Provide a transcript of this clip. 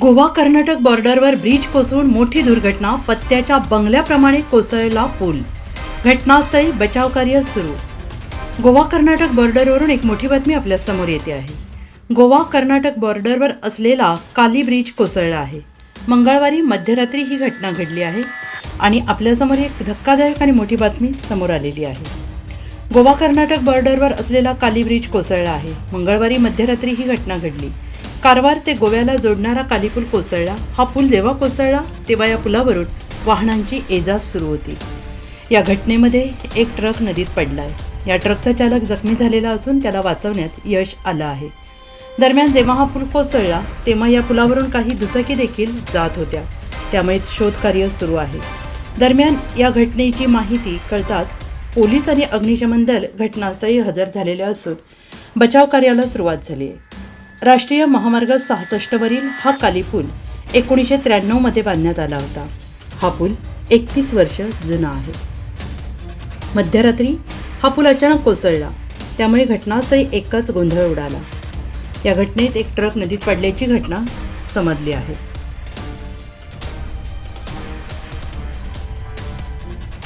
Goa Karnataka बॉर्डरवर bridge कोसळून मोठी दुर्घटना पत्त्याच्या बंगल्याप्रमाणे कोसळला पूल. घटनास्थळी बचाव कार्य सुरू. गोवा कर्नाटक बॉर्डरवरून एक मोठी बातमी आपल्यासमोर येते आहे. गोवा कर्नाटक बॉर्डरवर असलेला काली ब्रिज कोसळला आहे. मंगळवारी मध्यरात्री ही घटना घडली आहे आणि आपल्यासमोर एक धक्कादायक आणि मोठी बातमी समोर आलेली आहे. गोवा कर्नाटक बॉर्डरवर असलेला काली ब्रिज कोसळला आहे. मंगळवारी मध्यरात्री ही घटना घडली. कारवार ते गोव्याला जोडणारा कालीपूल कोसळला. हा पूल जेव्हा कोसळला तेव्हा या पुलावरून वाहनांची एजाब सुरू होती. या घटनेमध्ये एक ट्रक नदीत पडलाय. या ट्रकचा चालक जखमी झालेला असून त्याला वाचवण्यात यश आलं आहे. दरम्यान जेव्हा हा पूल कोसळला तेव्हा या पुलावरून काही दुचाकी देखील जात होत्या. त्यामुळे शोधकार्य सुरू आहे. दरम्यान या घटनेची माहिती कळताच पोलीस आणि अग्निशमन दल घटनास्थळी हजर झालेले असून बचाव कार्याला सुरुवात झाली आहे. राष्ट्रीय महामार्ग सहासष्टवरील हा काली पूल एकोणीसशे त्र्याण्णवमध्ये बांधण्यात आला होता. हा पूल एकतीस वर्ष जुना आहे. मध्यरात्री हा पूल अचानक कोसळला. त्यामुळे घटनास्थळी एकच गोंधळ उडाला. या घटनेत एक ट्रक नदीत पडल्याची घटना समजली आहे.